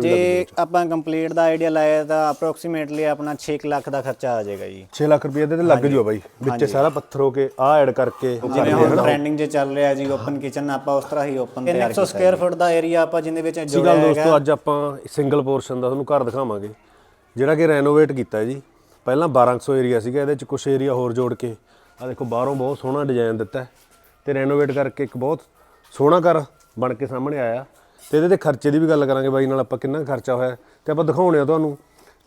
ਜੇ ਆਪਾਂ ਕੰਪਲੀਟ ਦਾ ਆਈਡੀਆ ਲਾਇਆ ਤਾਂ ਅਪਰੋਕਸੀਮੇਟਲੀ ਆਪਣਾ 6 ਲੱਖ ਦਾ ਖਰਚਾ ਆ ਜਾਏਗਾ ਜੀ। 6 ਲੱਖ ਰੁਪਏ ਦੇ ਤੇ ਲੱਗ ਜੂਆ ਬਾਈ। ਵਿੱਚੇ ਸਾਰਾ ਪੱਥਰ ਹੋ ਕੇ ਆ ਐਡ ਕਰਕੇ ਜਿਵੇਂ ਹੁਣ ਟ੍ਰੈਂਡਿੰਗ 'ਚ ਚੱਲ ਰਿਹਾ ਜੀ ਓਪਨ ਕਿਚਨ ਆਪਾਂ ਉਸ ਤਰ੍ਹਾਂ ਹੀ ਓਪਨ ਤਿਆਰ 100 ਸਕੁਅਰ ਫੁੱਟ ਦਾ ਏਰੀਆ ਆਪਾਂ ਜਿਹਦੇ ਵਿੱਚ ਜੋੜਿਆ ਗੱਲ ਹੈਗਾ। ਦੋਸਤੋ ਅੱਜ ਆਪਾਂ ਸਿੰਗਲ ਪੋਰਸ਼ਨ ਦਾ ਤੁਹਾਨੂੰ ਘਰ ਦਿਖਾਵਾਂਗੇ। ਜਿਹੜਾ ਕਿ ਰੈਨੋਵੇਟ ਕੀਤਾ ਜੀ। ਪਹਿਲਾਂ 1200 ਏਰੀਆ ਸੀਗਾ ਇਹਦੇ ਚ ਕੁਝ ਏਰੀਆ ਹੋਰ ਜੋੜ ਕੇ। ਆ ਦੇਖੋ ਬਾਹਰੋਂ ਬਹੁਤ ਸੋਹਣਾ ਡਿਜ਼ਾਈਨ ਦਿੱਤਾ ਹੈ। ਤੇ ਰੈਨੋਵੇਟ ਕਰਕੇ ਇੱਕ ਬਹੁਤ ਸੋਹਣਾ ਘਰ ਬਣ ਕੇ ਸਾਹਮਣੇ ਆਇਆ। ਤੇ ਇਹਦੇ ਤੇ ਖਰਚੇ ਦੀ ਵੀ ਗੱਲ ਕਰਾਂਗੇ ਬਾਈ ਨਾਲ ਆਪਾਂ ਕਿੰਨਾ ਖਰਚਾ ਹੋਇਆ ਤੇ ਆਪਾਂ ਦਿਖਾਉਣੇ ਆ ਤੁਹਾਨੂੰ।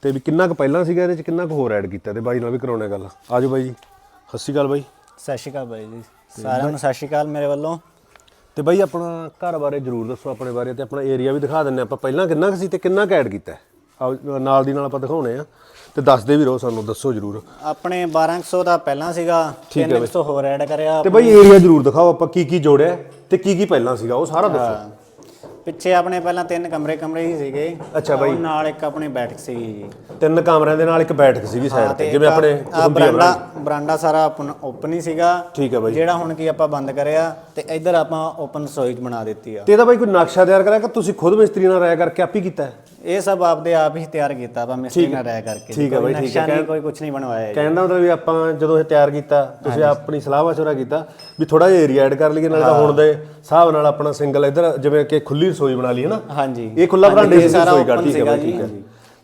ਤੇ ਵੀ ਕਿੰਨਾ ਕੁ ਪਹਿਲਾਂ ਸੀਗਾ ਇਹਦੇ ਚ ਕਿੰਨਾ ਕੁ ਹੋਰ ਐਡ ਕੀਤਾ ਤੇ ਬਾਈ ਨਾਲ ਵੀ ਕਰਾਉਣੇ ਗੱਲ। ਆਜੋ ਬਾਈ ਜੀ। ਸਤਿ ਸ਼੍ਰੀ ਅਕਾਲ ਬਾਈ। ਸਤਿ ਸ਼੍ਰੀ ਅਕਾਲ ਬਾਈ ਜੀ। ਸਾਰਿਆਂ ਨੂੰ ਸਤਿ ਸ਼੍ਰੀ ਅਕਾਲ ਮੇਰੇ ਵੱਲੋਂ। ਤੇ ਬਾਈ ਆਪਣਾ ਘਰ ਬਾਰੇ ਜਰੂਰ ਦੱਸੋ ਆਪਣੇ ਬਾਰੇ ਤੇ ਆਪਣਾ ਏਰੀਆ ਵੀ ਦਿਖਾ ਦਿੰਨੇ ਆਪਾਂ। ਪਹਿਲਾਂ ਕਿੰਨਾ ਕੁ ਸੀ ਤੇ ਕਿੰਨਾ ਕੁ ਐਡ ਕੀਤਾ ਨਾਲ ਦੀ ਨਾਲ ਆਪਾਂ ਦਿਖਾਉਣੇ ਆ। ਤੇ ਦੱਸਦੇ ਵੀ ਰਹੋ ਸਾਨੂੰ ਦੱਸੋ ਜਰੂਰ। ਆਪਣੇ 1200 ਦਾ ਪਹਿਲਾਂ ਸੀਗਾ 300 ਹੋਰ ਐਡ ਕਰਿਆ ਤੇ ਬਾਈ ਏਰੀਆ ਜਰੂਰ ਦਿਖਾਓ ਆਪਾਂ ਕੀ ਕੀ ਜੋੜਿਆ ਤੇ ਕੀ ਕੀ ਪਹਿਲਾਂ ਸੀਗਾ ਉਹ ਸਾਰਾ ਦੱਸੋ। ਪਿੱਛੇ ਆਪਣੇ ਪਹਿਲਾਂ ਤਿੰਨ ਕਮਰੇ ਕਮਰੇ ਹੀ ਸੀਗੇ। ਅੱਛਾ ਬਾਈ। ਉਹ ਨਾਲ ਇੱਕ ਆਪਣੀ ਬੈਠਕ ਸੀਗੀ ਜੀ। ਤਿੰਨ ਕਮਰਿਆਂ ਦੇ ਨਾਲ ਇੱਕ ਬੈਠਕ ਸੀਗੀ ਸਾਈਡ ਤੇ ਜਿਵੇਂ ਆਪਣੇ ਬਰਾਂਡਾ ਬਰਾਂਡਾ ਸਾਰਾ ਓਪਨ ਹੀ ਸੀਗਾ। ਠੀਕ ਹੈ ਬਾਈ। ਜਿਹੜਾ ਹੁਣ ਕੀ ਆਪਾਂ ਬੰਦ ਕਰਿਆ ਤੇ ਇੱਧਰ ਆਪਾਂ ਓਪਨ ਰਸੋਈ ਬਣਾ ਦਿੱਤੀ ਆ। ਤੇ ਇਹਦਾ ਬਾਈ ਕੋਈ ਨਕਸ਼ਾ ਤਿਆਰ ਕਰਿਆ ਕਿ ਤੁਸੀਂ ਖੁਦ ਮਿਸਤਰੀ ਨਾਲ ਰਾਇ ਕਰਕੇ ਆਪ ਹੀ ਕੀਤਾ? ਹੈ ਇਹ ਸਭ ਆਪਦੇ ਆਪ ਹੀ ਤਿਆਰ ਕੀਤਾ ਆਪਾਂ ਮਿਸਤਰੀ ਨਾਲ ਰਹਿ ਕਰਕੇ ਠੀਕ ਹੈ ਬਾਈ, ਠੀਕ ਨਹੀਂ ਕੋਈ ਕੁਝ ਨਹੀਂ ਬਣਵਾਇਆ ਜੀ। ਕਹਿਣ ਦਾ ਮਤਲਬ ਵੀ ਆਪਾਂ ਜਦੋਂ ਇਹ ਤਿਆਰ ਕੀਤਾ ਤੁਸੀਂ ਆਪਣੀ ਸਲਾਹ ਮਸ਼ਵਰਾ ਕੀਤਾ ਵੀ ਥੋੜਾ ਜਿਹਾ ਏਰੀਆ ਐਡ ਕਰ ਲਈਏ ਨਾਲੇ ਤਾਂ ਹੁਣ ਦੇ ਹਿਸਾਬ ਨਾਲ ਆਪਣਾ ਸਿੰਗਲ ਇੱਧਰ ਜਿਵੇਂ ਕਿ ਖੁੱਲੀ ਰਸੋਈ ਬਣਾ ਲਈ ਹੈ ਨਾ। ਹਾਂਜੀ। ਇਹ ਖੁੱਲਾ ਬਰਾਂਡੇ ਦੀ ਰਸੋਈ ਕੱਢੀ ਹੈ ਠੀਕ ਹੈ।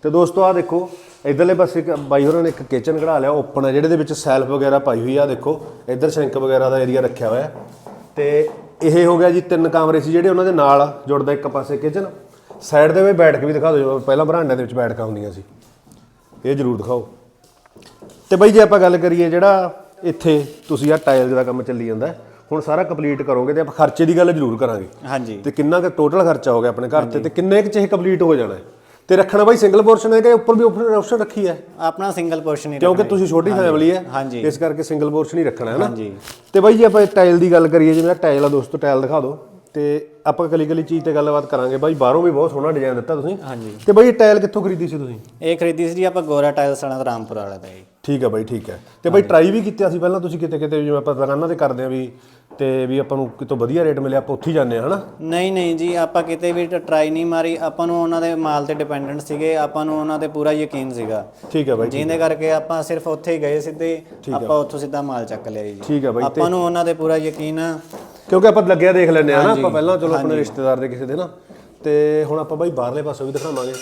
ਤੇ ਦੋਸਤੋ ਆ ਦੇਖੋ ਇਧਰਲੇ ਪਾਸੇ ਇੱਕ ਬਾਈ ਹੋਰਾਂ ਨੇ ਇੱਕ ਕਿਚਨ ਕਢਾ ਲਿਆ ਓਪਨ ਹੈ ਜਿਹੜੇ ਦੇ ਵਿੱਚ ਸੈਲਫ ਵਗੈਰਾ ਪਾਈ ਹੋਈ ਆ ਦੇਖੋ ਇੱਧਰ ਸਿੰਕ ਵਗੈਰਾ ਦਾ ਏਰੀਆ ਰੱਖਿਆ ਹੋਇਆ ਹੈ। ਤੇ ਇਹ ਹੋ ਗਿਆ ਜੀ ਤਿੰਨ ਕਮਰੇ ਸੀ ਜਿਹੜੇ ਉਹਨਾਂ ਦੇ ਨਾਲ ਜੁੜਦਾ ਇੱਕ ਪਾਸੇ ਕਿਚਨ ਸਾਈਡ ਦੇ ਵਿੱਚ ਬੈਠ ਕੇ ਵੀ ਦਿਖਾ ਦਿਓ। ਪਹਿਲਾਂ ਬਰਾਂਡੇ ਦੇ ਵਿੱਚ ਬੈਠਕਾਂ ਹੁੰਦੀਆਂ ਸੀ। ਇਹ ਜ਼ਰੂਰ ਦਿਖਾਓ। ਤੇ ਬਾਈ ਜੇ ਆਪਾਂ ਗੱਲ ਕਰੀਏ ਜਿਹੜਾ ਇੱਥੇ ਤੁਸੀਂ ਆ ਟਾਇਲ ਦਾ ਕੰਮ ਚੱਲੀ ਜਾਂਦਾ ਹੁਣ ਸਾਰਾ ਕੰਪਲੀਟ ਕਰੋਗੇ ਤੇ ਆਪਾਂ ਖਰਚੇ ਦੀ ਗੱਲ ਜ਼ਰੂਰ ਕਰਾਂਗੇ। ਹਾਂਜੀ। ਤੇ ਕਿੰਨਾ ਕੁ ਟੋਟਲ ਖਰਚਾ ਹੋ ਗਿਆ ਆਪਣੇ ਘਰ ਤੇ ਤੇ ਕਿੰਨੇ ਕੁ ਚ ਇਹ ਕੰਪਲੀਟ ਹੋ ਜਾਣਾ ਹੈ? ਤੇ ਰੱਖਣਾ ਬਾਈ ਸਿੰਗਲ ਪੋਰਸ਼ਨ ਹੈ ਕਿ ਉੱਪਰ ਵੀ ਆਪਸ਼ਨ ਰੱਖੀ ਹੈ? ਆਪਣਾ ਸਿੰਗਲ ਪੋਰਸ਼ਨ ਹੀ ਕਿਉਂਕਿ ਤੁਸੀਂ ਛੋਟੀ ਫੈਮਿਲੀ ਹੈ। ਇਸ ਕਰਕੇ ਸਿੰਗਲ ਪੋਰਸ਼ਨ ਹੀ ਰੱਖਣਾ ਹੈ ਨਾ। ਤੇ ਬਾਈ ਜੇ ਆਪਾਂ ਟਾਇਲ ਦੀ ਗੱਲ ਕਰੀਏ ਜਿਵੇਂ ਟਾਇਲ ਆ ਦੋਸਤੋ ਟਾਇਲ ਦਿਖਾ ਦਿਓ। ਤੇ ਆਪਾਂ ਕਲੀ ਕਲੀ ਚੀਜ਼ ਤੇ ਗੱਲਬਾਤ ਕਰਾਂਗੇ। ਬਾਈ ਬਾਹਰੋਂ ਵੀ ਬਹੁਤ ਸੋਹਣਾ ਡਿਜ਼ਾਈਨ ਦਿੱਤਾ ਤੁਸੀਂ। ਹਾਂਜੀ। ਤੇ ਬਾਈ ਇਹ ਟਾਇਲ ਕਿੱਥੋਂ ਖਰੀਦੀ ਸੀ ਤੁਸੀਂ? ਇਹ ਖਰੀਦੀ ਸੀ ਜੀ ਆਪਾਂ ਗੋਰਾ ਟਾਇਲਸ ਵਾਲਾ ਰਾਮਪੁਰ ਵਾਲਾ ਦਾ ਜੀ। ਠੀਕ ਹੈ ਬਾਈ ਠੀਕ ਹੈ ਤੇ ਬਾਈ ਟਰਾਈ ਵੀ ਕੀਤਾ ਸੀ ਪਹਿਲਾਂ ਤੁਸੀਂ ਕਿਤੇ ਕਿਤੇ ਜਿਵੇਂ ਆਪਾਂ ਦੁਕਾਨਾਂ ਤੇ ਕਰਦੇ ਆ ਵੀ ਤੇ ਵੀ ਆਪਾਂ ਨੂੰ ਕਿਤੋਂ ਵਧੀਆ ਰੇਟ ਮਿਲਿਆ ਆਪਾਂ ਉੱਥੇ ਜਾਂਦੇ ਆ ਹਨਾ? ਨਹੀਂ ਨਹੀਂ ਜੀ ਆਪਾਂ ਕਿਤੇ ਵੀ ਟਰਾਈ ਨਹੀਂ ਮਾਰੀ। ਆਪਾਂ ਨੂੰ ਉਹਨਾਂ ਦੇ ਮਾਲ ਤੇ ਡਿਪੈਂਡੈਂਟ ਸੀਗੇ ਆਪਾਂ ਨੂੰ ਉਹਨਾਂ ਤੇ ਪੂਰਾ ਯਕੀਨ ਸੀਗਾ। ਠੀਕ ਹੈ ਬਾਈ ਜਿਹਦੇ ਕਰਕੇ ਆਪਾਂ ਸਿਰਫ ਉੱਥੇ ਹੀ ਗਏ ਸਿੱਧੇ ਆਪਾਂ ਉੱਥੋਂ ਸਿੱਧਾ ਮਾਲ ਚੱਕ ਲਿਆ ਜੀ। ਠੀਕ ਹੈ ਬਾਈ ਆਪਾਂ ਨੂੰ ਉਹਨਾਂ ਤੇ ਪੂਰਾ ਯਕੀਨ ਆ। ਕਿਉਂਕਿ ਆਪਾਂ ਲੱਗਿਆ ਦੇਖ ਲੈਂਦੇ ਆ ਨਾ ਆਪਾਂ ਪਹਿਲਾਂ ਚਲੋ ਆਪਣੇ ਰਿਸ਼ਤੇਦਾਰ ਦੇ ਕਿਸੇ ਦੇ ਨਾ ਤੇ ਹੁਣ ਆਪਾਂ ਬਾਈ ਬਾਹਰਲੇ ਪਾਸੋਂ ਵੀ ਦਿਖਾਵਾਂਗੇ।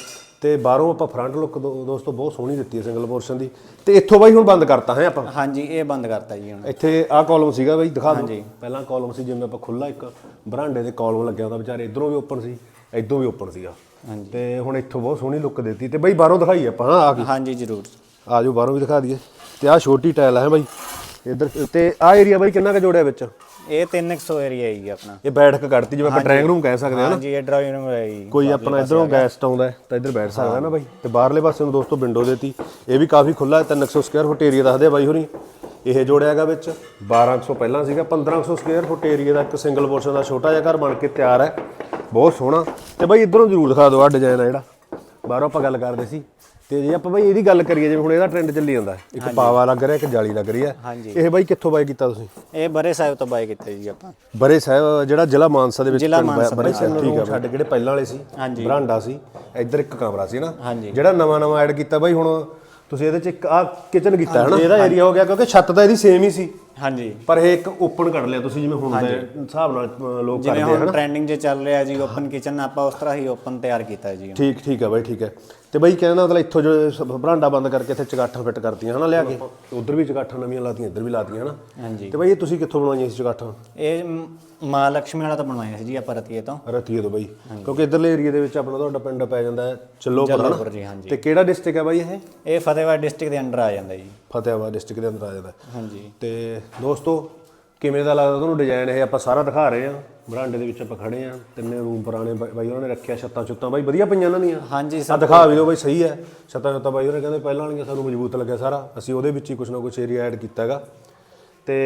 ਤੇ ਬਾਹਰੋਂ ਆਪਾਂ ਫਰੰਟ ਲੁੱਕ ਦੋਸਤੋ ਬਹੁਤ ਸੋਹਣੀ ਦਿੱਤੀ ਹੈ ਸਿੰਗਲ ਪੋਰਸ਼ਨ ਦੀ। ਤੇ ਇੱਥੋਂ ਬਾਈ ਹੁਣ ਬੰਦ ਕਰਤਾ ਹੈ ਆਪਾਂ। ਹਾਂਜੀ ਇਹ ਬੰਦ ਕਰਤਾ ਜੀ ਹੁਣ। ਇੱਥੇ ਆਹ ਕਾਲਮ ਸੀਗਾ ਬਾਈ ਦਿਖਾ ਦਿਓ। ਪਹਿਲਾਂ ਕਾਲਮ ਸੀ ਜਿਵੇਂ ਆਪਾਂ ਖੁੱਲਾ ਇੱਕ ਬਰਾਂਡੇ ਦੇ ਕਾਲਮ ਲੱਗਿਆ ਹੁੰਦਾ ਵਿਚਾਰੇ ਇਧਰੋਂ ਵੀ ਓਪਨ ਸੀ ਇਧਰੋਂ ਵੀ ਓਪਨ ਸੀਗਾ। ਹਾਂਜੀ। ਤੇ ਹੁਣ ਇੱਥੋਂ ਬਹੁਤ ਸੋਹਣੀ ਲੁੱਕ ਦਿੱਤੀ। ਤੇ ਬਾਈ ਬਾਹਰੋਂ ਦਿਖਾਈ ਆਪਾਂ ਹਾਂ ਆ ਕੇ ਹਾਂਜੀ ਜ਼ਰੂਰ। ਆ ਜਾਓ ਬਾਹਰੋਂ ਵੀ ਦਿਖਾ ਦਈਏ। ਤੇ ਆਹ ਛੋਟੀ ਟਾਇਲ ਹੈ ਬਾਈ। ਇੱਧਰ ਤੇ ਆਹ ਏਰੀਆ ਬਾਈ ਕਿੰਨਾ ਕੁ ਜੋੜਿਆ ਵਿੱਚ? ਇਹ 300 ਏਰੀਆ ਹੈ ਜੀ ਆਪਣਾ। ਇਹ ਬੈਠਕ ਕੱਢਤੀ ਜਿਵੇਂ ਆਪਾਂ ਡਰਾਇੰਗ ਰੂਮ ਕਹਿ ਸਕਦੇ ਹਾਂ ਹਾਂਜੀ ਇਹ ਡਰਾਇੰਗ ਰੂਮ ਹੈ ਜੀ। ਕੋਈ ਆਪਣਾ ਇਧਰੋਂ ਗੈਸਟ ਆਉਂਦਾ ਤਾਂ ਇੱਧਰ ਬੈਠ ਸਕਦਾ ਨਾ ਬਾਈ। ਤੇ ਬਾਹਰਲੇ ਪਾਸੇ ਨੂੰ ਦੋਸਤੋ ਵਿੰਡੋ ਦੇਤੀ। ਇਹ ਵੀ ਕਾਫੀ ਖੁੱਲਾ ਹੈ 300 ਸਕੁਅਰ ਫੁੱਟ ਏਰੀਆ ਦੱਸਦੇ ਆ ਬਾਈ ਹੋਰੀ। ਇਹ ਜੋੜਿਆ ਹੈਗਾ ਵਿੱਚ 1200 ਪਹਿਲਾਂ ਸੀਗਾ 1500 ਸਕੁਅਰ ਫੁੱਟ ਏਰੀਆ ਦਾ ਇੱਕ ਸਿੰਗਲ ਪੋਰਸ਼ਨ ਦਾ ਛੋਟਾ ਜਿਹਾ ਘਰ ਬਣ ਕੇ ਤਿਆਰ ਹੈ। ਬਹੁਤ ਸੋਹਣਾ। ਤੇ ਬਾਈ ਇਧਰੋਂ ਜ਼ਰੂਰ ਦਿਖਾ ਦਿਓ ਆ ਡਿਜ਼ਾਈਨ ਆ ਜਿਹੜਾ। ਬਾਹਰੋਂ ਆਪਾਂ ਗੱਲ ਕਰਦੇ ਸੀ। ਤੇ ਜੇ ਆਪਾਂ ਬਾਈ ਇਹਦੀ ਗੱਲ ਕਰੀਏ ਜਿਵੇਂ ਹੁਣ ਇਹਦਾ ਟ੍ਰੈਂਡ ਚੱਲੀ ਜਾਂਦਾ। ਇੱਕ ਪਾਵਾ ਲੱਗ ਰਿਹਾ ਇੱਕ ਜਾਲੀ ਲੱਗ ਰਹੀ ਹੈ ਹਾਂਜੀ। ਇਹ ਬਾਈ ਕਿੱਥੋਂ ਬਾਈ ਕੀਤਾ ਤੁਸੀਂ ਇਹ ਬਰੇ ਸਾਹਿਬ ਤੋਂ ਬਾਈ ਕੀਤਾ ਜੀ ਆਪਾਂ ਬਰੇ ਸਾਹਿਬ ਜਿਹੜਾ ਜ਼ਿਲ੍ਹਾ ਮਾਨਸਾ ਦੇ ਵਿੱਚ ਜ਼ਿਲ੍ਹਾ ਪਿੰਡ ਮਾਨਸਾ ਬਰੇ ਸਾਹਿਬ ਠੀਕ ਹੈ ਛੱਡ ਜਿਹੜੇ ਪਹਿਲਾਂ ਵਾਲੇ ਸੀ। ਬਰਾਂਡਾ ਸੀ ਇੱਧਰ ਇੱਕ ਕਮਰਾ ਸੀ ਨਾ। ਜਿਹੜਾ ਨਵਾਂ ਨਵਾਂ ਐਡ ਕੀਤਾ ਬਾਈ ਹੁਣ ਤੁਸੀਂ ਇਹਦੇ ਚ ਇੱਕ ਆ ਕਿਚਨ ਕੀਤਾ ਹੈ ਨਾ ਇਹਦਾ ਏਰੀਆ ਹੋ ਗਿਆ ਕਿਉਂਕਿ ਛੱਤ ਤਾਂ ਇਹਦੀ ਸੇਮ ਹੀ ਸੀ ਹਾਂਜੀ। ਪਰ ਇਹ ਇੱਕ ਓਪਨ ਕੱਢ ਲਿਆ ਤੁਸੀਂ ਜਿਵੇਂ ਹੁਣ ਦੇ ਹਿਸਾਬ ਨਾਲ ਅ, ਲੋਕ ਜਿਵੇਂ ਕਰਦੇ ਹੁਣ ਟ੍ਰੈਂਡਿੰਗ 'ਚ ਚੱਲ ਰਿਹਾ ਜੀ ਓਪਨ ਕਿਚਨ ਆਪਾਂ ਉਸ ਤਰ੍ਹਾਂ ਹੀ ਓਪਨ ਤਿਆਰ ਕੀਤਾ ਜੀ। ਠੀਕ ਠੀਕ ਹੈ ਬਾਈ ਠੀਕ ਹੈ ਤੇ ਬਾਈ ਕਹਿੰਦਾ ਮਤਲਬ ਇੱਥੋਂ ਜੋ ਸ- ਬਰਾਂਡਾ ਬੰਦ ਕਰਕੇ ਇੱਥੇ ਚਗਾਠਾਂ ਫਿੱਟ ਕਰਤੀਆਂ ਹਨਾ ਲਿਆ ਕੇ। ਉਧਰ ਵੀ ਚਗਾਠਾਂ ਨਵੀਆਂ ਲਾਤੀਆਂ ਇੱਧਰ ਵੀ ਲਾਤੀਆਂ ਹਨਾ। ਹਾਂਜੀ। ਤੇ ਬਾਈ ਇਹ ਤੁਸੀਂ ਕਿੱਥੋਂ ਬਣਵਾਈਆਂ ਸੀ ਚਗਾਠਾਂ? ਇਹ ਮ- ਮਾਂ ਲక్ష్ਮੀ ਵਾਲਾ ਤਾਂ ਬਣਵਾਇਆ ਸੀ ਜੀ ਆਪਾਂ ਰਤੀਏ ਤੋਂ। ਰਤੀਏ ਤੋਂ ਬਾਈ। ਕਿਉਂਕਿ ਇਧਰਲੇ ਏਰੀਆ ਦੇ ਵਿੱਚ ਆਪਣਾ ਤੁਹਾਡਾ ਪਿੰਡ ਪੈ ਜਾਂਦਾ ਹੈ ਚੱਲੋਪੁਰ ਹਨਾ। ਜੱਲੋਪੁਰ ਜੀ ਹਾਂਜੀ। ਤੇ ਕਿਹੜਾ ਡਿਸਟ੍ਰਿਕਟ ਹੈ ਬਾਈ ਇਹ? ਇਹ ਫਤਿਹਗੜ੍ਹ ਡਿਸਟ੍ਰਿਕਟ ਦੇ ਅੰਡਰ ਆ ਜਾਂਦਾ ਜੀ। ਫਤਿਆਬਾਦ ਡਿਸਟ੍ਰਿਕਟ ਦੇ ਅੰਦਰ ਆ ਜਾਂਦਾ। ਹੈ। ਹਾਂਜੀ। ਤੇ ਦੋਸਤੋ ਕਿਵੇਂ ਦਾ ਲੱਗਦਾ ਤੁਹਾਨੂੰ ਡਿਜ਼ਾਈਨ ਇਹ? ਆਪਾਂ ਸਾਰਾ ਦਿਖਾ ਰਹੇ ਹਾਂ। ਬਰਾਂਡੇ ਦੇ ਵਿੱਚ ਆਪਾਂ ਖੜੇ ਹਾਂ। ਤਿੰਨੇ ਰੂਮ ਪੁਰਾਣੇ ਬਾਈ ਬਾਈ ਉਹਨਾਂ ਨੇ ਰੱਖਿਆ ਛੱਤਾਂ ਛੁੱਤਾਂ। ਬਾਈ ਵਧੀਆ ਪਈਆਂ ਇਹਨਾਂ ਦੀਆਂ। ਹਾਂਜੀ ਆ ਦਿਖਾ ਵੀ ਦਿਓ ਬਾਈ ਸਹੀ ਹੈ। ਛੱਤਾਂ ਛੱਤਾਂ ਬਾਈ ਉਹਨੇ ਕਹਿੰਦੇ ਪਹਿਲਾਂ ਵਾਲੀਆਂ ਸਾਨੂੰ ਮਜ਼ਬੂਤ ਲੱਗਿਆ ਸਾਰਾ। ਅਸੀਂ ਉਹਦੇ ਵਿੱਚ ਹੀ ਕੁਝ ਨਾ ਕੁਝ ਏਰੀਆ ਐਡ ਕੀਤਾ ਹੈਗਾ। ਤੇ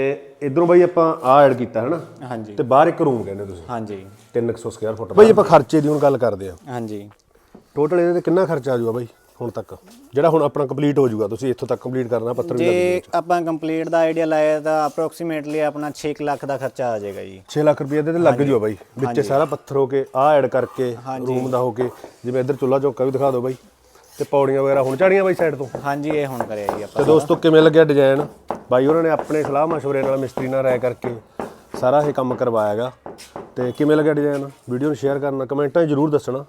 ਇਧਰੋਂ ਬਾਈ ਆਪਾਂ ਆ ਐਡ ਕੀਤਾ ਹੈ ਨਾ ਹਾਂਜੀ। ਤੇ ਬਾਹਰ ਇੱਕ ਰੂਮ ਕਹਿੰਦੇ ਤੁਸੀਂ। ਹਾਂਜੀ। 300 ਸਕੁਅਰ ਫੁੱਟ ਬਾਈ ਆਪਾਂ ਖਰਚੇ ਦੀ ਹੁਣ ਗੱਲ ਕਰਦੇ ਹਾਂ। ਹਾਂਜੀ। ਟੋਟਲ ਇਹਦੇ ਤੇ ਕਿੰਨਾ ਖਰਚਾ ਆ ਜਾਊਗਾ ਬਾਈ? ਹੁਣ ਤੱਕ? ਜਿਹੜਾ ਹੁਣ ਆਪਣਾ ਕੰਪਲੀਟ ਹੋ ਜਾਊਗਾ ਤੁਸੀਂ ਇੱਥੋਂ ਤੱਕ ਕੰਪਲੀਟ ਕਰਨਾ ਪੱਥਰ ਵੀ ਲੱਗ ਜੇ ਆਪਾਂ ਕੰਪਲੀਟ ਦਾ ਆਈਡੀਆ ਲਾਇਆ ਤਾਂ ਅਪਰੋਕਸੀਮੇਟਲੀ ਆਪਣਾ 6 ਲੱਖ ਦਾ ਖਰਚਾ ਆ ਜਾਏਗਾ ਜੀ। 6 ਲੱਖ ਰੁਪਏ ਦੇ ਤੇ ਲੱਗ ਜੂਆ ਬਾਈ। ਵਿੱਚ ਸਾਰਾ ਪੱਥਰ ਹੋ ਕੇ ਆ ਐਡ ਕਰਕੇ ਰੂਮ ਦਾ ਹੋ ਕੇ ਜਿਵੇਂ ਇੱਧਰ ਚੁੱਲਾ ਚੌਕਾ ਵੀ ਦਿਖਾ ਦਿਓ ਬਾਈ। ਤੇ ਪੌੜੀਆਂ ਵਗੈਰਾ ਹੁਣ ਚਾੜੀਆਂ ਬਾਈ ਸਾਈਡ ਤੋਂ? ਹਾਂਜੀ ਇਹ ਹੁਣ ਕਰਿਆ ਜੀ ਆਪਾਂ। ਤੇ ਦੋਸਤੋ ਕਿਵੇਂ ਲੱਗਿਆ ਡਿਜ਼ਾਈਨ ਬਾਈ ਉਹਨਾਂ ਨੇ ਆਪਣੇ ਸਲਾਹ ਮਸ਼ਵਰੇ ਨਾਲ ਮਿਸਤਰੀ ਨਾਲ ਰਾਇ ਕਰਕੇ ਸਾਰਾ ਇਹ ਕੰਮ ਕਰਵਾਇਆਗਾ। ਤੇ ਕਿਵੇਂ ਲੱਗਿਆ ਡਿਜ਼ਾਈਨ ਵੀਡੀਓ ਨੂੰ ਸ਼ੇਅਰ ਕਰਨਾ ਕਮੈਂਟਾਂ 'ਚ ਜਰੂਰ ਦੱਸਣਾ।